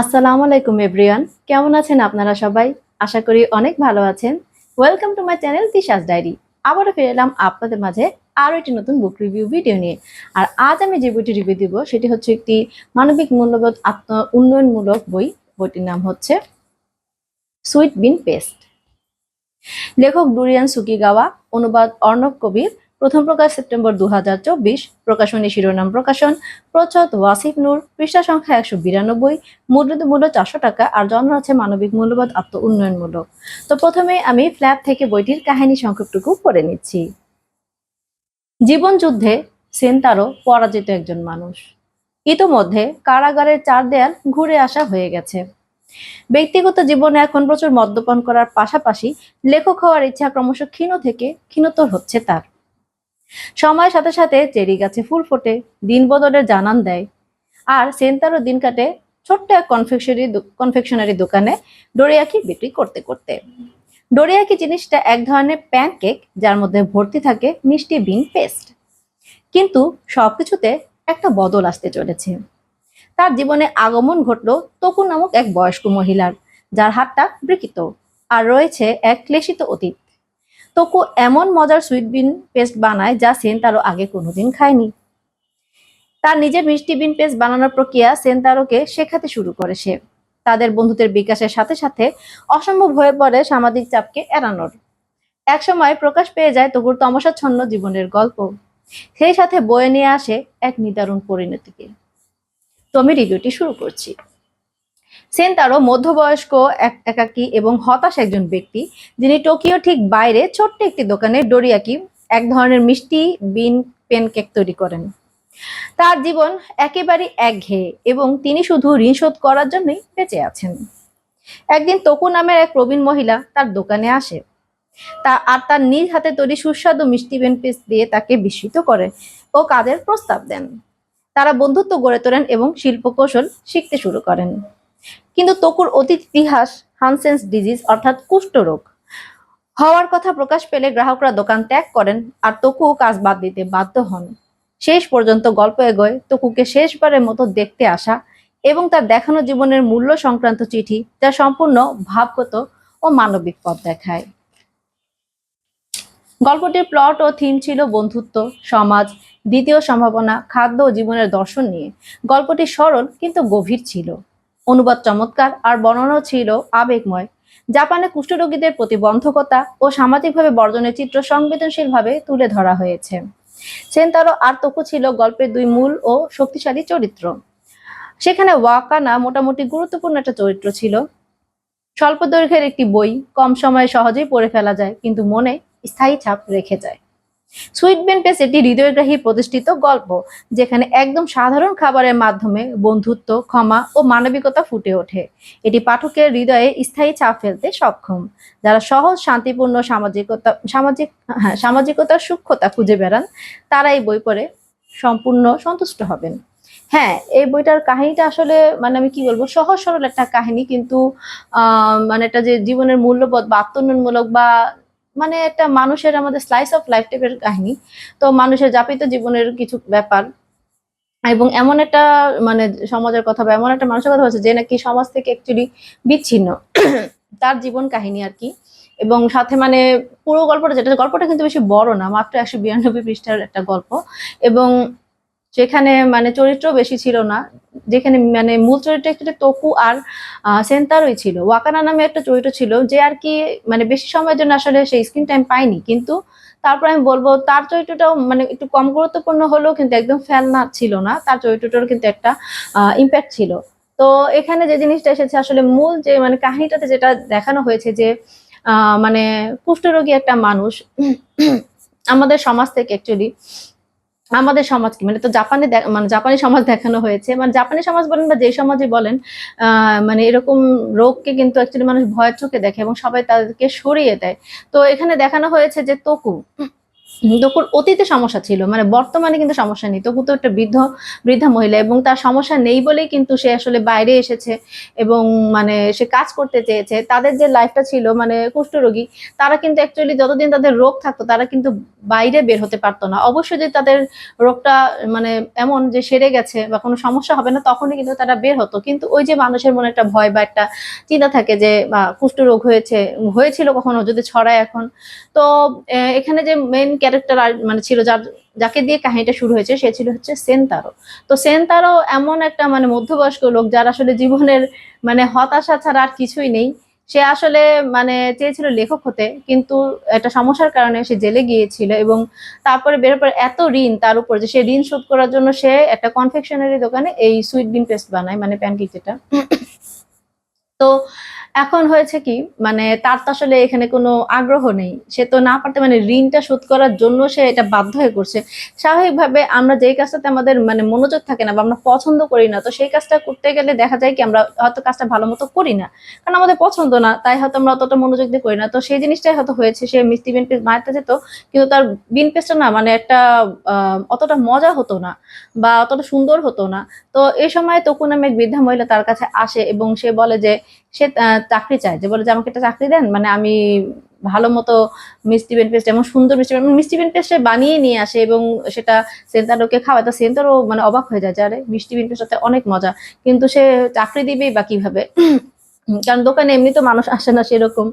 আসসালামু আলাইকুম, এভরিওয়ান। কেমন আছেন আপনারা সবাই? আশা করি অনেক ভালো আছেন। Welcome to my channel Disha's diary আবারও ফিরে এলাম আপনাদের মাঝে আরও একটি নতুন বুক রিভিউ ভিডিও নিয়ে। আর আজ আমি যে বইটি রিভিউ দিব, সেটি হচ্ছে একটি মানবিক মূল্যবোধ আত্ম উন্নয়নমূলক বই। বইটির নাম হচ্ছে সুইট বিন পেস্ট লেখক ডুরিয়ান সুকিগাওয়া, অনুবাদ অর্ণব কবির প্রথম প্রকাশ সেপ্টেম্বর দু হাজার চব্বিশ। প্রকাশনী শিরোনাম প্রকাশন প্রচ্ছদ ওয়াসিফ নূর, পৃষ্ঠা সংখ্যা একশো বিরানব্বই। মুদ্রিত মূল্য চারশো টাকা, আর জন্ম আছে মানবিক মূল্যবোধ আত্ম উন্নয়নমূলক তো প্রথমে আমি ফ্ল্যাপ থেকে বইটির কাহিনী সংক্ষেপটুকু পড়ে নিচ্ছি। জীবন যুদ্ধে সেন্তারো পরাজিত একজন মানুষ। ইতোমধ্যে কারাগারের চার দেয়াল ঘুরে আসা হয়ে গেছে। ব্যক্তিগত জীবনে এখন প্রচুর মদ্যপান করার পাশাপাশি লেখক হওয়ার ইচ্ছা ক্রমশ ক্ষীণ থেকে ক্ষীণতর হচ্ছে তার। সময়ের সাথে সাথে চেরি গাছে ফুল ফোটে, দিন বদলের জানান দেয়। আর সেন্তারও দিন কাটে ছোট্ট এক কনফেকশনারি কনফেকশনারি দোকানে ডোরিয়াকি বিক্রি করতে করতে। ডোরিয়াকি জিনিসটা এক ধরনের প্যানকেক যার মধ্যে ভর্তি থাকে মিষ্টি বিন পেস্ট কিন্তু সবকিছুতে একটা বদল আসতে চলেছে। তার জীবনে আগমন ঘটলো তকু নামক এক বয়স্ক মহিলার, যার হাতটা বিকৃত। আর রয়েছে এক ক্লেশিত অতীত। তকু এমন মজার সুইট বিন পেস্ট বানায় যা সেন তারও আগে কোনোদিন খায়নি। তার নিজের মিষ্টি বিন পেস্ট বানানোর প্রক্রিয়া সেন্তারোকে শেখাতে শুরু করে সে। তাদের বন্ধুত্বের বিকাশের সাথে সাথে অসম্ভব হয়ে পড়ে সামাজিক চাপকে এড়ানোর। একসময় প্রকাশ পেয়ে যায় তবুর তমসাচ্ছন্ন জীবনের গল্প। সেই সাথে বয়ে নিয়ে আসে এক নিদারুণ পরিণতিকে। তো আমি রিভিউটি শুরু করছি। সেন তারও মধ্যবয়স্ক এক একাকী এবং হতাশ একজন ব্যক্তি, যিনি টোকিও ঠিক বাইরে ছোট্ট একটি দোকানে ডোরিয়াকি, এক ধরনের মিষ্টি, বিন পেনকেক তৈরি করেন। তার জীবন একেবারে একঘেয়ে এবং তিনি শুধু ঋণ শোধ করার জন্যই বেঁচে আছেন। একদিন তকু নামের এক প্রবীণ মহিলা তার দোকানে আসে। তা আর তার নিজ হাতে তৈরি সুস্বাদু মিষ্টি বেন পিস দিয়ে তাকে বিস্মিত করে ও কাজের প্রস্তাব দেন। তারা বন্ধুত্ব গড়ে তোলেন এবং শিল্পকৌশল শিখতে শুরু করেন। কিন্তু তকুর অতীত ইতিহাস হানসেন্স ডিজিজ অর্থাৎ কুষ্ঠরোগ। হওয়ার কথা প্রকাশ পেলে গ্রাহকরা দোকান ত্যাগ করেন আর তকু কাজ বাদ দিতে বাধ্য হন। শেষ পর্যন্ত গল্প এগোয় তকুকে শেষবারের মতো দেখতে আসা এবং তার দেখানো জীবনের মূল্য সংক্রান্ত চিঠি যা সম্পূর্ণ ভাবগত ও মানবিক পথ দেখায়। গল্পটির প্লট ও থিম ছিল বন্ধুত্ব, সমাজ, দ্বিতীয় সম্ভাবনা, খাদ্য ও জীবনের দর্শন নিয়ে। গল্পটি সরল কিন্তু গভীর ছিল। অনুবাদ চমৎকার আর বর্ণনাও ছিল আবেগময়। জাপানে কুষ্ঠরোগীদের প্রতিবন্ধকতা ও সামাজিকভাবে বর্জনের চিত্র সংবেদনশীলভাবে তুলে ধরা হয়েছে। সেন্তারো আর তোকু ছিল গল্পের দুই মূল ও শক্তিশালী চরিত্র। সেখানে ওয়াকানা মোটামুটি গুরুত্বপূর্ণ একটা চরিত্র ছিল। স্বল্প দৈর্ঘ্যের একটি বই কম সময়ে সহজেই পড়ে ফেলা যায়, কিন্তু মনে স্থায়ী ছাপ রেখে যায়। সুইট বেন পেস একটি হৃদয়গ্রাহী প্রতিষ্ঠিত গল্প, যেখানে একদম সাধারণ খাবারের মাধ্যমে বন্ধুত্ব, ক্ষমা ও মানবিকতা ফুটে ওঠে। এটি পাঠকের হৃদয়ে স্থায়ী ছাপ ফেলতে সক্ষম, যারা সহজ, শান্তিপূর্ণ সামাজিকতা, সামাজিক হ্যাঁ সামাজিকতার সূক্ষ্মতা খুঁজে বেড়ান তারা এই বই পড়ে সম্পূর্ণ সন্তুষ্ট হবেন। হ্যাঁ এই বইটার কাহিনীটা আসলে মানে আমি কি বলব সহজ সরল একটা কাহিনী, কিন্তু মানে এটা যে জীবনের মূল্যবোধ বা আত্মোন্নয়নমূলক বা মানে একটা মানুষের আমাদের স্লাইস অফ লাইফ টাইপের কাহিনী। তো মানুষের যাপিত জীবনের কিছু ব্যাপার এবং এমন একটা মানে সমাজের কথা বা এমন একটা মানুষের কথা হচ্ছে যে নাকি সমাজ থেকে অ্যাকচুয়ালি বিচ্ছিন্ন। তার জীবন কাহিনী আর কি। এবং সাথে মানে পুরো গল্পটা যেটা, গল্পটা কিন্তু বেশি বড় না, মাত্র একশো বিরানব্বই পৃষ্ঠার একটা গল্প। এবং সেখানে মানে চরিত্র বেশি ছিল না, যেখানে মানে মূল চরিত্র একটু তকু আর সেন্তারই ছিল। ওয়াকানা নামে একটা চরিত্র ছিল যে আর কি মানে বেশি সময়ের জন্য আসলে সেই স্ক্রিন টাইম পায়নি। কিন্তু তারপর আমি বলব তার চরিত্রটাও মানে একটু কম গুরুত্বপূর্ণ হলেও কিন্তু একদম ফ্যান না ছিল না। তার চরিত্রটার কিন্তু একটা ইম্প্যাক্ট ছিল। তো এখানে যে জিনিসটা এসেছে আসলে মূল যে মানে কাহিনীটাতে যেটা দেখানো হয়েছে যে মানে কুষ্ঠরোগী একটা মানুষ, আমাদের সমাজ থেকে অ্যাকচুয়ালি আমাদের সমাজকে মানে তো জাপানে মানে জাপানি সমাজ দেখানো হয়েছে। মানে জাপানি সমাজ বলেন বা যে সমাজে বলেন মানে এরকম রোগকে কিন্তু মানুষ ভয়ের চোখে দেখে এবং সবাই তাদেরকে সরিয়ে দেয়। তো এখানে দেখানো হয়েছে যে তকু তকুর অতীতে সমস্যা ছিল মানে বর্তমানে কিন্তু সমস্যা নেই। তকু তো একটা বৃদ্ধ, বৃদ্ধা মহিলা এবং তার সমস্যা নেই বলেই কিন্তু সে আসলে বাইরে এসেছে এবং মানে সে কাজ করতে চেয়েছে। তাদের যে লাইফটা ছিল মানে কুষ্ঠরোগী, তারা কিন্তু অ্যাকচুয়ালি যতদিন তাদের রোগ থাকতো, তারা কিন্তু বাইরে বের হতে পারতো না। অবশ্যই যদি তাদের রোগটা মানে এমন যে সেরে গেছে বা কোনো সমস্যা হবে না, তখনই কিন্তু তারা বের হতো। কিন্তু ওই যে মানুষের মনে একটা ভয় বা একটা চিন্তা থাকে যে কুষ্ঠরোগ হয়েছে, হয়েছিল কখনো যদি ছড়ায় এখন। তো এখানে যে মেন ক্যারেক্টার মানে ছিল যার, যাকে দিয়ে কাহিনীটা শুরু হয়েছে, সে ছিল হচ্ছে সেন্তারো তো সেন্তারো এমন একটা মানে মধ্যবয়স্ক লোক যার আসলে জীবনের মানে হতাশা ছাড়া আর কিছুই নেই। সে আসলে মানে চেয়েছিল লেখক হতে, কিন্তু একটা সমস্যার কারণে সে জেলে গিয়েছিল এবং তারপরে বেরোর পর এত ঋণ তার উপর যে সে ঋণ শোধ করার জন্য সে একটা কনফেকশনারি দোকানে এই সুইট বিন পেস্ট বানায় মানে প্যানকেক যেটা। তো এখন হয়েছে কি মানে তার তো আসলে এখানে কোনো আগ্রহ নেই। সে তো না পারতে মানে ঋণটা শোধ করার জন্য সে এটা বাধ্য হয়ে করছে। স্বাভাবিকভাবে আমরা যেই কাজটাতে আমাদের মানে মনোযোগ থাকে না বা আমরা পছন্দ করি না, তো সেই কাজটা করতে গেলে দেখা যায় কি আমরা হয়তো কাজটা ভালো মতো করি না। কারণ আমাদের পছন্দ না, তাই হয়তো আমরা অতটা মনোযোগ দিয়ে করি না। তো সেই জিনিসটাই হয়তো হয়েছে, সে মিষ্টি বিন পেস্ট মারতে যেত কিন্তু তার বিন পেস্টটা না মানে একটা অতটা মজা হতো না বা অতটা সুন্দর হতো না। তো এই সময় তকু নামে এক বৃদ্ধা মহিলা তার কাছে আসে এবং সে বলে যে সে চাকরি চায়। যে বলে যে আমাকে একটা চাকরি দেন মানে আমি ভালো মতো মিষ্টি বেন পেস্ট এমন সুন্দর মিষ্টি বেন মিষ্টি বেন পেস্টে বানিয়ে নিয়ে আসে এবং সেটা সেন্টারকে খাওয়ায়। তো সেন্টারও মানে অবাক হয়ে যায় যে, আরে, মিষ্টি বেন পেস্টটাতে অনেক মজা। কিন্তু সে চাকরি দিবেই বা কীভাবে? কারণ দোকানে এমনি তো মানুষ আসে না সেরকম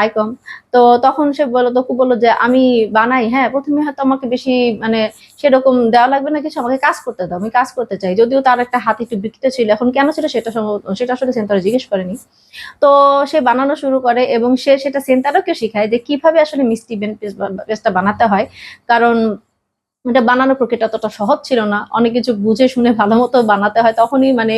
আয় কম তো তখন সে বলল তকু বলল যে আমি বানাই হ্যাঁ প্রথমে হয়তো আমাকে বেশি মানে সেরকম দেওয়া লাগবে না, কিছু আমাকে কাজ করতে দাও, আমি কাজ করতে চাই। যদিও তার একটা হাত একটু বিকৃত ছিল, এখন কেন ছিল সেটা সেটা আসলে সেন্টারে জিজ্ঞেস করেনি। তো সে বানানো শুরু করে এবং সে সেটা সেন্টারকে শেখায় যে কীভাবে আসলে মিষ্টি বেন পেস্টটা বানাতে হয়। কারণ এটা বানানোর প্রক্রিয়াটা অতটা সহজ ছিল না। অনেক কিছু বুঝে শুনে ভালো মতো বানাতে হয়, তখনই মানে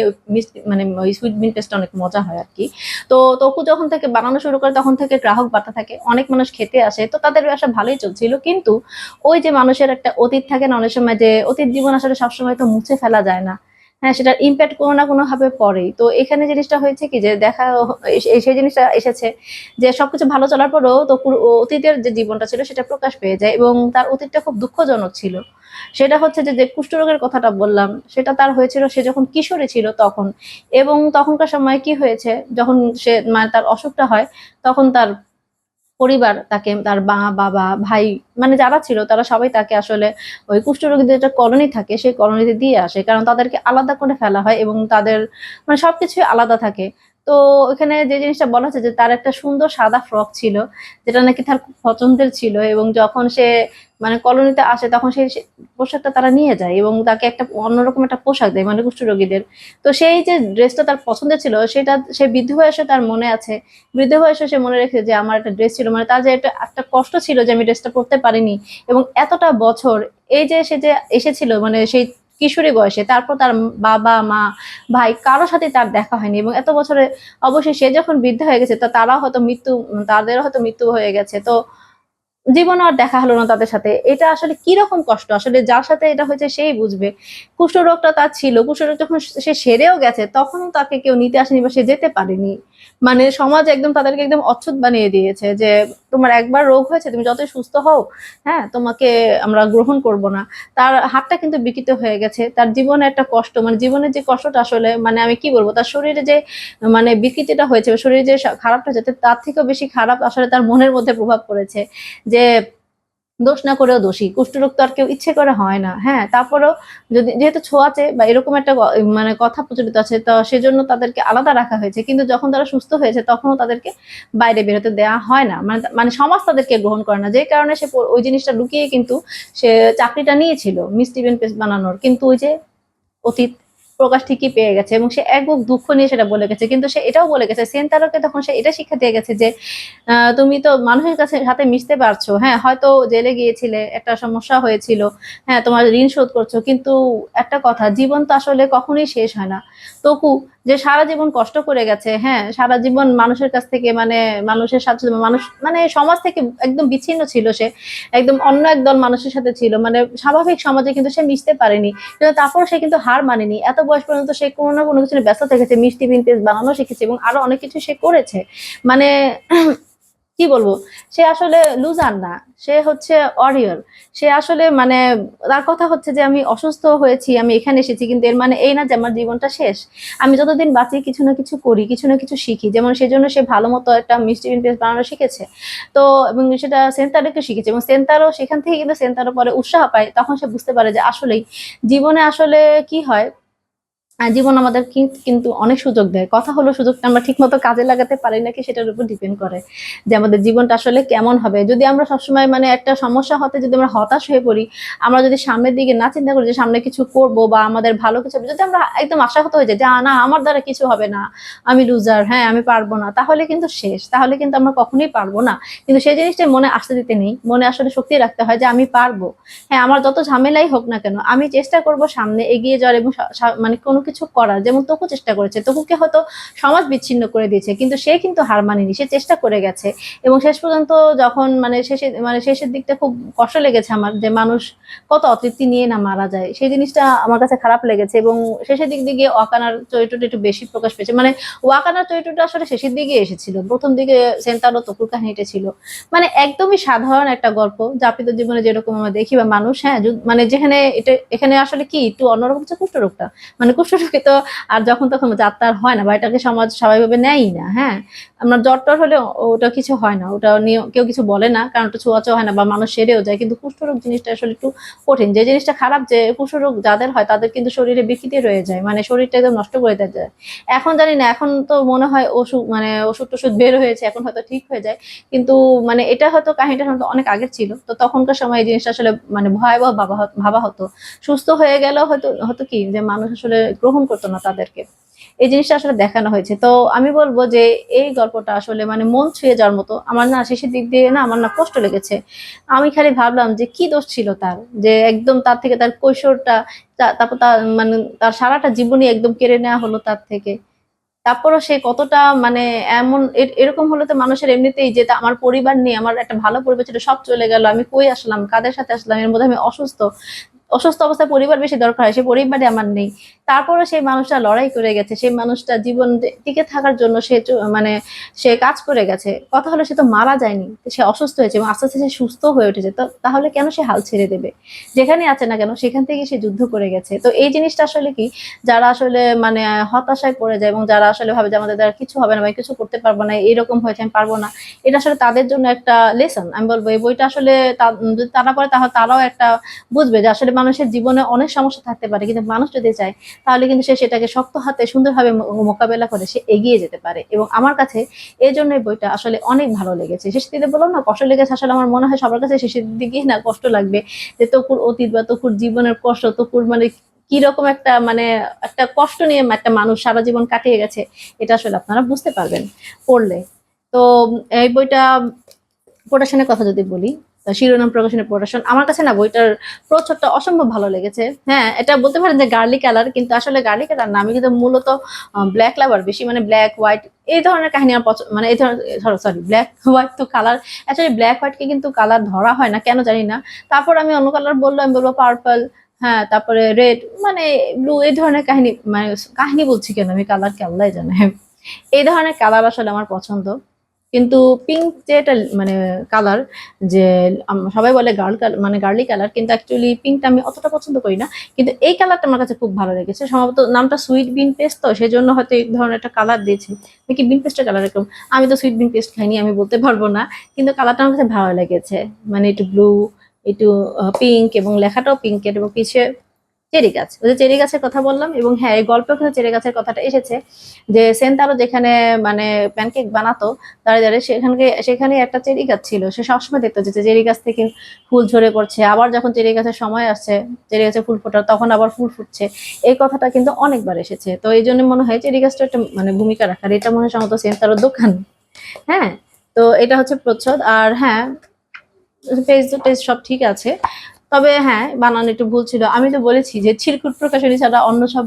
মানে ওই সুইট বিন পেস্টটা অনেক মজা হয় আর কি। তো তকু যখন থেকে বানানো শুরু করে, তখন থেকে গ্রাহক বাড়তে থাকে, অনেক মানুষ খেতে আসে, তো তাদের ব্যবসা ভালোই চলছিল। কিন্তু ওই যে মানুষের একটা অতীত থাকে না, অনেক সময় যে অতীত জীবন আসলে সবসময় তো মুছে ফেলা যায় না। হ্যাঁ সেটার ইম্প্যাক্ট কোনো না কোনো ভাবে পড়েই। তো এখানে জিনিসটা হয়েছে কি যে দেখা সেই জিনিসটা এসেছে যে সবকিছু ভালো চলার পরেও তো অতীতের যে জীবনটা ছিল সেটা প্রকাশ পেয়ে যায় এবং তার অতীতটা খুব দুঃখজনক ছিল। সেটা হচ্ছে যে যে কুষ্ঠরোগের কথাটা বললাম, সেটা তার হয়েছিল সে যখন কিশোরী ছিল তখন। এবং তখনকার সময় কি হয়েছে, যখন সে মানে তার অসুখটা হয়, তখন তার পরিবার তাকে তার মা, বাবা, ভাই মানে যারা ছিল তারা সবাই তাকে আসলে ওই কুষ্ঠরোগীদের একটা কলোনি থাকে, সেই কলোনিতে দিয়ে আসে। কারণ তাদেরকে আলাদা করে ফেলা হয় এবং তাদের মানে সবকিছুই আলাদা থাকে। তো এখানে যে জিনিসটা বলা হচ্ছে যে তার একটা সুন্দর সাদা ফ্রক ছিল, যেটা নাকি তার খুব পছন্দের ছিল এবং যখন সে মানে কলোনিতে আসে, তখন সেই পোশাকটা তারা নিয়ে যায় এবং তাকে একটা অন্যরকম একটা পোশাক দেয় মানে কুষ্ঠরোগীদের তো সেই যে ড্রেসটা তার পছন্দের ছিল, সেটা সে বৃদ্ধ বয়সে তার মনে আছে। বৃদ্ধ বয়সে সে মনে রেখে যে, আমার একটা ড্রেস ছিল। মানে তার যে একটা একটা কষ্ট ছিল যে, আমি ড্রেসটা পরতে পারিনি। এবং এতটা বছর এই যে সে যে এসেছিল মানে সেই কিশোরী বয়সে, তারপর তার বাবা, মা, ভাই কারোর সাথে তার দেখা হয়নি এবং এত বছরে অবশ্যই সে যখন বৃদ্ধ হয়ে গেছে, তা তারাও হয়তো মৃত্যু, তাদেরও হয়তো মৃত্যু হয়ে গেছে। তো জীবন আর দেখা হলো না তাদের সাথে। এটা আসলে কি রকম কষ্ট? আসলে যার সাথে এটা হয়েছে সেই বুঝবে। কুষ্ঠরোগটা তার ছিল। কুষ্ঠরোগ যখন সে সেরেও গেছে, তখনও তাকে কেউ নিতে আসেনি বা সে যেতে পারেনি। মানে সমাজ একদম তাদেরকে একদম অচ্ছুত বানিয়ে দিয়েছে যে তোমার একবার রোগ হয়েছে, তুমি যতই সুস্থ হও হ্যাঁ তোমাকে আমরা গ্রহণ করব না। তার হাতটা কিন্তু বিকৃত হয়ে গেছে। তার জীবনে একটা কষ্ট মানে জীবনের যে কষ্টটা আসলে মানে আমি কি বলব, তার শরীরে যে মানে বিকৃতিটা হয়েছে শরীরে যে খারাপটা যেতে তার থেকেও বেশি খারাপ আসলে তার মনের মধ্যে প্রভাব পড়েছে। যে দোষ না করেও দোষী। কুষ্ঠরোগ তো আর কেউ ইচ্ছে করে হয় না। হ্যাঁ তারপরেও যদি যেহেতু ছোঁয়াচে বা এরকম একটা মানে কথা প্রচলিত আছে, তো সেজন্য তাদেরকে আলাদা রাখা হয়েছে। কিন্তু যখন তারা সুস্থ হয়েছে, তখনও তাদেরকে বাইরে বেরোতে দেওয়া হয় না। মানে মানে সমাজ তাদেরকে গ্রহণ করে না। যে কারণে সে ওই জিনিসটা লুকিয়ে কিন্তু সে চাকরিটা নিয়েছিল বেন পেস্ট বানানোর। কিন্তু ওই যে অতীত প্রকাশ ঠিকই পেয়ে গেছে এবং সে এক বুক দুঃখ নিয়ে সেটা বলে গেছে। কিন্তু সে এটাও বলে গেছে সেন তারকে তখন সে এটা শিক্ষা দিয়ে গেছে যে তুমি তো মানুষের কাছে সাথে মিশতে পারছ হ্যাঁ হয়তো জেলে গিয়েছিলে, একটা সমস্যা হয়েছিল হ্যাঁ তোমার ঋণ শোধ করছ, কিন্তু একটা কথা, জীবন তো আসলে কখনোই শেষ হয় না। তকু যে সারা জীবন কষ্ট করে গেছে হ্যাঁ সারা জীবন মানুষের কাছ থেকে মানে মানুষের সাথে মানুষ মানে সমাজ থেকে একদম বিচ্ছিন্ন ছিল সে, একদম অন্য একদল মানুষের সাথে ছিল মানে স্বাভাবিক সমাজে কিন্তু সে মিশতে পারেনি, কিন্তু তারপর সে কিন্তু হার মানেনি। এত বয়স পর্যন্ত সে কোনো না কোনো কিছু ব্যস্ত থেকেছে, মিষ্টি বিন পেস্ট বানানো শিখেছে এবং আরও অনেক কিছু সে করেছে। মানে কি বলব? সে আসলে লুজার না। সে হচ্ছে অরিয়র সে আসলে মানে তার কথা হচ্ছে যে আমি অসুস্থ হয়েছি, আমি এখানে এসেছি, কিন্তু এর মানে এই না যে আমার জীবনটা শেষ। আমি যতদিন বাঁচি, কিছু না কিছু করি, কিছু না কিছু শিখি। যেমন সেজন্য সে ভালো মতো একটা মিষ্টি বিন পেস্ট বানানো শিখেছে। তো এবং সেটা সেন্টারকে শিখেছে এবং সেন্টারও সেখান থেকে কিন্তু সেন্টারও পরে উৎসাহ পায়। তখন সে বুঝতে পারে যে আসলেই জীবনে আসলে কি হয়? জীবন আমাদের কিন্তু অনেক সুযোগ দেয়। কথা হলো সুযোগটা আমরা ঠিক মতো কাজে লাগাতে পারি নাকি সেটার উপর ডিপেন্ড করে যে আমাদের জীবনটা আসলে কেমন হবে। যদি আমরা সবসময় মানে একটা সমস্যা হতে যদি আমরা হতাশ হয়ে পড়ি, আমরা যদি সামনের দিকে না চিন্তা করি যে সামনে কিছু করব বা আমাদের ভালো কিছু হবে, যদি আমরা একদম আশাহত হয়ে যাই যে না, আমার দ্বারা কিছু হবে না, আমি লুজার হ্যাঁ আমি পারব না, তাহলে কিন্তু শেষ। তাহলে কিন্তু আমরা কখনোই পারব না। কিন্তু সেই জিনিসটা মনে আসতে দিতে নেই। মনে আসলে শক্তি রাখতে হয় যে, আমি পারব। হ্যাঁ আমার যত ঝামেলাই হোক না কেন, আমি চেষ্টা করব সামনে এগিয়ে যাওয়ার এবং মানে কোনো কিছু করার, যেমন তকু চেষ্টা করেছে তকুকে হয়তো সমাজ বিচ্ছিন্ন করে দিয়েছে, কিন্তু সে কিন্তু হার মানেনি, সে চেষ্টা করে গেছে। এবং শেষ পর্যন্ত যখন মানে শেষে মানে শেষের দিকটা খুব কষ্ট লেগেছে আমার, যে মানুষ কত অতৃপ্তি নিয়ে না মারা যায়, সেই জিনিসটা আমার কাছে খারাপ লেগেছে। এবং শেষের দিক দিকে অকানার চরিত্রটা একটু বেশি প্রকাশ পেয়েছে। মানে ওয়াকানার চরিত্রটা আসলে শেষের দিকে এসেছিল। প্রথম দিকে সেন্তারও তকুর কাহিনীটা ছিল। মানে একদমই সাধারণ একটা গল্প যাপিত জীবনে যেরকম আমরা দেখি বা মানুষ হ্যাঁ মানে যেখানে এটা, এখানে আসলে কি, একটু অন্যরকম হচ্ছে কুষ্ঠরোগটা। মানে কুষ্ঠরোগে তো আর যখন তখন যাত্রা হয় না, বা এটাকে সমাজ স্বাভাবিকভাবে নেয়ই না হ্যাঁ? আমরা জ্বর টর হলে ওটা কিছু হয় না, ওটা নিয়ে কেউ কিছু বলে না, কারণ ওটা ছোঁয়াচো হয় না বা মানুষ সেরেও যায়, কিন্তু কুষ্ঠরোগ জিনিসটা আসলে একটু কঠিন। যে জিনিসটা খারাপ, যে কুষ্ঠরোগ যাদের হয়, তাদের কিন্তু শরীরে বিকৃতি রয়ে যায় মানে শরীরটা একদম নষ্ট করে দেওয়া যায়। এখন জানি না, এখন তো মনে হয় ওষুধ মানে ওষুধ টষুধ বের হয়েছে, এখন হয়তো ঠিক হয়ে যায়, কিন্তু মানে এটা হয়তো কাহিনীটা হয়তো অনেক আগের ছিল, তো তখনকার সময় এই জিনিসটা আসলে মানে ভয়াবহ ভাবা ভাবা হতো। সুস্থ হয়ে গেলেও হয়তো, হতো কি যে মানুষ আসলে গ্রহণ করতো না তাদেরকে। এই জিনিসটা আসলে দেখানো হয়েছে। তো আমি বলব যে এই গল্পটা আসলে মানে মন ছুঁয়ে যাওয়ার মতো। আমার না শেষের দিক দিয়ে না আমার না কষ্ট লেগেছে। আমি খালি ভাবলাম যে কি দোষ ছিল তার? যে একদম তার থেকে তার কৈশোরটা তারপর তার মানে তার সারাটা জীবনই একদম কেড়ে নেওয়া হলো তার থেকে। তারপরও সে কতটা মানে এমন এরকম হলে তো মানুষের এমনিতেই যে আমার পরিবার নিয়ে আমার একটা ভালো পরিবার ছিল, সব চলে গেল। আমি কই আসলাম? কাদের সাথে আসলাম? এর মধ্যে আমি অসুস্থ। অসুস্থ অবস্থায় পরিবার বেশি দরকার হয় সেই পরিবারে আমার নেই। তারপরে সেই মানুষটা লড়াই করে গেছে, সেই মানুষটা জীবন টিকে থাকার জন্য সে মানে সে কাজ করে গেছে। কথা হলো সে তো মারা যায়নি, সে অসুস্থ হয়েছে এবং আস্তে আস্তে সে সুস্থ হয়ে উঠেছে। তো তাহলে কেন সে হাল ছেড়ে দেবে? যেখানে আছে না কেন, সেখান থেকে সে যুদ্ধ করে গেছে। তো এই জিনিসটা আসলে কি, যারা আসলে মানে হতাশায় পড়ে যায় এবং যারা আসলে ভাবে যে আমাদের দ্বারা কিছু হবে না বা কিছু করতে পারব না, এরকম হয়েছে, আমি পারব না, এটা আসলে তাদের জন্য একটা লেসন আমি বলব, এই বইটা আসলে তারা পড়ে তাহলে তারাও একটা বুঝবে যে আসলে মানুষের জীবনে অনেক সমস্যা থাকতে পারে, কিন্তু মানুষ যদি চায়, তাহলে কিন্তু সে সেটাকে শক্ত হাতে সুন্দরভাবে মোকাবেলা করে সে এগিয়ে যেতে পারে। এবং আমার কাছে এই জন্য এই বইটা আসলে অনেক ভালো লেগেছে। শেষ দিকে বললাম না, কষ্ট লেগেছে, আসলে আমার মনে হয় সবার কাছে শেষের দিকে না কষ্ট লাগবে। যে তকুর অতীত বা তকুর জীবনের কষ্ট, তকুর মানে কীরকম একটা মানে একটা কষ্ট নিয়ে একটা মানুষ সারা জীবন কাটিয়ে গেছে, এটা আসলে আপনারা বুঝতে পারবেন, পড়লে। তো এই বইটা প্রোডাকশনের কথা যদি বলি শিরোনাম প্রকাশনের প্রোডাকশন আমার কাছে না বইটার প্রচ্ছদটা অসম্ভব ভালো লেগেছে। হ্যাঁ এটা বলতে পারেন যে গার্লি কালার কিন্তু আসলে গার্লি কালার না, আমি কিন্তু মূলত ব্ল্যাক লাভার বেশি মানে ব্ল্যাক হোয়াইট এই ধরনের কাহিনী আমার পছন্দ মানে এই ধরনের সরি ব্ল্যাক হোয়াইট তো কালার অ্যাকচুয়ালি ব্ল্যাক হোয়াইটকে কিন্তু কালার ধরা হয় না, কেন জানি না। তারপর আমি অন্য কালার বলল আমি বলব পার্পল হ্যাঁ তারপরে রেড মানে ব্লু এই ধরনের কাহিনী মানে কাহিনী বলছি কেন আমি কালার কে আল্লাহ জানে। এই ধরনের কালার আসলে আমার পছন্দ। কিন্তু পিঙ্ক যে এটা মানে কালার যে সবাই বলে গার্ল কালার মানে গার্লি কালার কিন্তু অ্যাকচুয়ালি পিঙ্কটা আমি অতটা পছন্দ করি না। কিন্তু এই কালারটা আমার কাছে খুব ভালো লেগেছে। সম্ভবত নামটা সুইট বিন পেস্ট তো সেই জন্য হয়তো এই ধরনের একটা কালার দিয়েছে। নাকি বিন পেস্টের কালার এরকম। আমি তো সুইট বিন পেস্ট খাইনি, আমি বলতে পারব না। কিন্তু কালারটা আমার কাছে ভালো লেগেছে। মানে একটু ব্লু একটু পিঙ্ক এবং লেখাটাও পিঙ্কের এবং পিছিয়ে চেরি গাছ। ওই যে চেরি গাছের কথা বললাম এবং হ্যাঁ এই গল্পে কিন্তু চেরি গাছের কথাটা এসেছে যে সেন্তারও যেখানে মানে প্যানকেক বানাতো দাঁড়িয়ে দাঁড়িয়ে সেখানে সেখানে একটা চেরি গাছ ছিল। সে সবসময় দেখতো যে চেরি গাছ থেকে ফুল ঝরে পড়ছে। আবার যখন চেরি গাছের সময় আসছে, চেরি গাছে ফুল ফোটার তখন আবার ফুল ফুটছে। এই কথাটা কিন্তু অনেকবার এসেছে। তো এই জন্য মনে হয় চেরি গাছটা একটা মানে ভূমিকা রাখার। এটা মনে হয় সম্ভবত সেন্তারও দোকান। হ্যাঁ তো এটা হচ্ছে প্রচ্ছদ। আর হ্যাঁ পেজ তো টেজ সব ঠিক আছে। তবে হ্যাঁ বানান একটু ভুল ছিল। আমি তো বলেছি যে ছিরকুট প্রকাশনী ছাড়া অন্য সব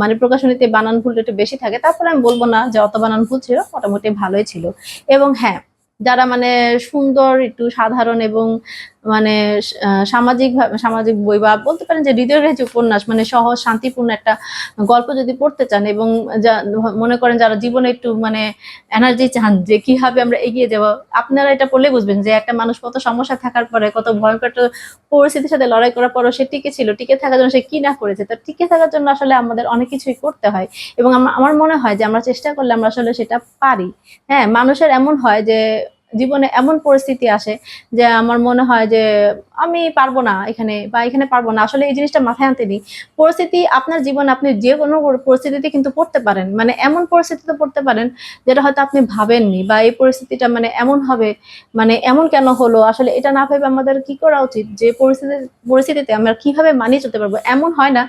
মানে প্রকাশনীতে বানান ভুল একটু বেশি থাকে। তারপরে আমি বলব না যে অত বানান ভুল ছিল, মোটামুটি ভালোই ছিল। এবং হ্যাঁ যারা মানে সুন্দর, একটু সাধারণ এবং মানে সামাজিক সামাজিক বই বা বলতে পারেন যে হৃদয় রেখে উপন্যাস মানে সহজ, শান্তিপূর্ণ একটা গল্প যদি পড়তে চান এবং যা, মনে করেন যারা জীবনে একটু মানে এনার্জি চান যে কীভাবে আমরা এগিয়ে যাব, আপনারা এটা পড়লে বুঝবেন যে একটা মানুষ কত সমস্যা থাকার পরে, কত ভয়ঙ্কর পরিস্থিতির সাথে লড়াই করার পরও সে টিকে ছিল, টিকে থাকার জন্য সে কি না করেছে, তো টিকে থাকার জন্য আসলে আমাদের অনেক কিছুই করতে হয় এবং আমার মনে হয় যে আমরা চেষ্টা করলে আমরা আসলে সেটা পারি। হ্যাঁ মানুষের এমন হয় যে জীবনে এমন পরিস্থিতি আসে যে আমার মনে হয় যে আমি পারব না এখানে বা এখানে পারব না। আসলে এই জিনিসটা মাথায় আনতে নিই। পরিস্থিতি আপনার জীবনে, আপনি যে কোনো পরিস্থিতিতে কিন্তু পড়তে পারেন। মানে এমন পরিস্থিতিতে পড়তে পারেন যেটা হয়তো আপনি ভাবেননি বা এই পরিস্থিতিটা মানে এমন হবে মানে এমন কেন হলো? আসলে এটা না ভেবে আমাদের কি করা উচিত? যে পরিস্থিতি, পরিস্থিতিতে আমরা কীভাবে মানিয়ে চলতে পারব? এমন হয় না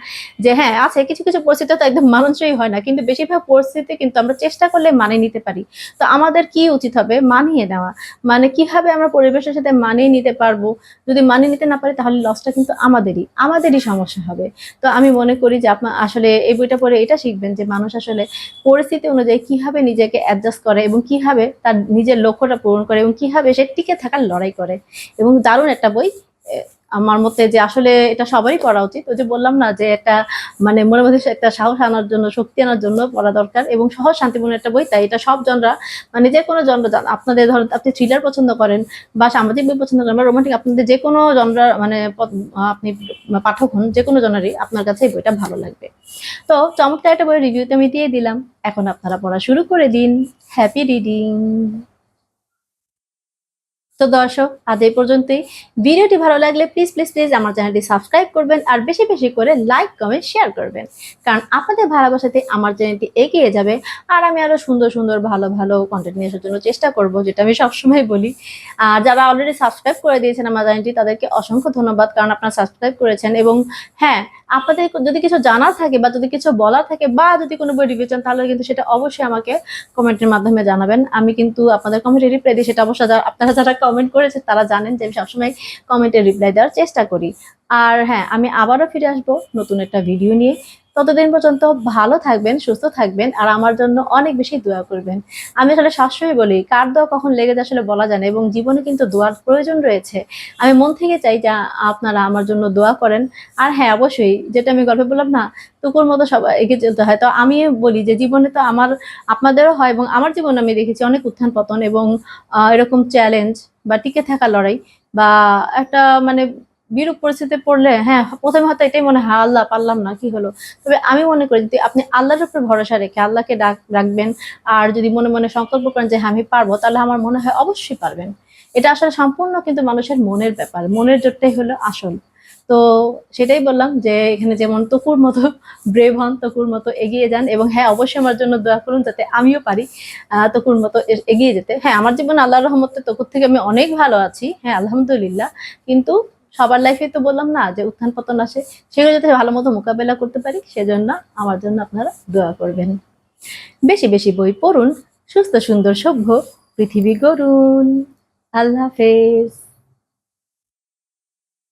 যে হ্যাঁ আছে কিছু কিছু পরিস্থিতি তো একদম মানুষই হয় না। কিন্তু বেশিরভাগ পরিস্থিতি কিন্তু আমরা চেষ্টা করলে মানিয়ে নিতে পারি। তো আমাদের কি উচিত হবে? মানিয়ে নেওয়া। মানে কীভাবে আমরা পরিবেশের সাথে মানিয়ে নিতে পারব? যদি মানিয়ে নিতে না পারে, তাহলে লসটা কিন্তু আমাদেরই আমাদেরই সমস্যা হবে। তো আমি মনে করি যে আপনার আসলে এই বইটা পড়ে এটা শিখবেন যে মানুষ আসলে পরিস্থিতি অনুযায়ী কীভাবে নিজেকে অ্যাডজাস্ট করে এবং কীভাবে তার নিজের লক্ষ্যটা পূরণ করে এবং কীভাবে সে টিকে থাকার লড়াই করে। এবং দারুণ একটা বই আমার মতে যে আসলে এটা সবারই পড়া উচিত। ওই যে বললাম না যে একটা মানে মনে মধ্যে একটা সাহস আনার জন্য, শক্তি আনার জন্য পড়া দরকার এবং সহজ শান্তিপূর্ণ একটা বই। তাই এটা সব জনরা মানে যে কোনো জনরা আপনাদের ধরেন আপনি থ্রিলার পছন্দ করেন বা সামাজিক বই পছন্দ করেন বা রোমান্টিক আপনাদের যে কোনো জনরা মানে আপনি পাঠক হন, যে কোনো জনারই আপনার কাছে এই বইটা ভালো লাগবে। তো চমৎকার একটা বই রিভিউতে আমি দিয়ে দিলাম। এখন আপনারা পড়া শুরু করে দিন। হ্যাপি রিডিং তো দর্শক, আজ এই পর্যন্তই। ভিডিওটি ভালো লাগলে প্লিজ প্লিজ প্লিজ আমার চ্যানেলটি সাবস্ক্রাইব করবেন আর বেশি বেশি করে লাইক কমেন্ট শেয়ার করবেন। কারণ আপনাদের ভালোবাসাতে আমার চ্যানেলটি এগিয়ে যাবে আর আমি আরও সুন্দর সুন্দর, ভালো ভালো কন্টেন্ট নিয়ে আসার জন্য চেষ্টা করব, যেটা আমি সবসময় বলি। আর যারা অলরেডি সাবস্ক্রাইব করে দিয়েছেন আমার চ্যানেলটি, তাদেরকে অসংখ্য ধন্যবাদ কারণ আপনারা সাবস্ক্রাইব করেছেন এবং হ্যাঁ আপনাদের যদি কিছু জানার থাকে বা যদি কিছু বলার থাকে বা যদি কোনো বই রিভিউ চান, তাহলে কিন্তু সেটা অবশ্যই আমাকে কমেন্টের মাধ্যমে জানাবেন। আমি কিন্তু আপনাদের কমেন্টে রিপ্লাই দিই, সেটা অবশ্যই আপনারা যারা কমেন্ট করেছে, তারা জানেন যে আমি সবসময় কমেন্টে রিপ্লাই দেওয়ার চেষ্টা করি। আর হ্যাঁ আমি আবারও ফিরে আসব নতুন একটা ভিডিও নিয়ে। ততদিন পর্যন্ত ভালো থাকবেন, সুস্থ থাকবেন আর আমার জন্য অনেক বেশি দোয়া করবেন। আমি আসলে সবসময় বলি, কার দোয়া কখন লেগে যায় আসলে বলা যায় না এবং জীবনে কিন্তু দোয়ার প্রয়োজন রয়েছে। আমি মন থেকে চাই যে আপনারা আমার জন্য দোয়া করেন। আর হ্যাঁ অবশ্যই যেটা আমি গল্পে বললাম না, টুকুর মতো সবাই এগিয়ে চলতে হয়। তো আমি বলি যে জীবনে তো আমার, আপনাদেরও হয় এবং আমার জীবনে আমি দেখেছি অনেক উত্থান পতন এবং এরকম চ্যালেঞ্জ বা টিকে থাকা লড়াই বা একটা মানে বিরূপ পরিস্থিতিতে পড়লে হ্যাঁ প্রথমে হয়তো এটাই মনে হয় আল্লাহ, পারলাম না, কি হলো? তবে আমি মনে করি যদি আপনি আল্লাহর উপর ভরসা রেখে আল্লাহকে ডাক, রাখবেন আর যদি মনে মনে সংকল্প করেন যে হ্যাঁ আমি পারব, তাহলে আমার মনে হয় অবশ্যই পারবেন। এটা আসলে সম্পূর্ণ কিন্তু মানুষের মনের ব্যাপার। মনের জোরটাই হলো আসল। তো সেটাই বললাম যে, এখানে যেমন তকুর মতো ব্রেভ হন, তকুর মতো এগিয়ে যান এবং হ্যাঁ অবশ্যই আমার জন্য দোয়া করুন যাতে আমিও পারি তকুর মতো এগিয়ে যেতে। হ্যাঁ আমার জীবনে আল্লাহ রহমতে তকুর থেকে আমি অনেক ভালো আছি। হ্যাঁ আলহামদুলিল্লাহ। কিন্তু সবার লাইফে তো বললাম না যে উত্থান পতন আসে, সেগুলো যাতে ভালো মতো মোকাবেলা করতে পারি, সেজন্য আমার জন্য আপনারা দোয়া করবেন। বেশি বেশি বই পড়ুন, সুস্থ সুন্দর সভ্য পৃথিবী গড়ুন। আল্লাহ হাফেজ।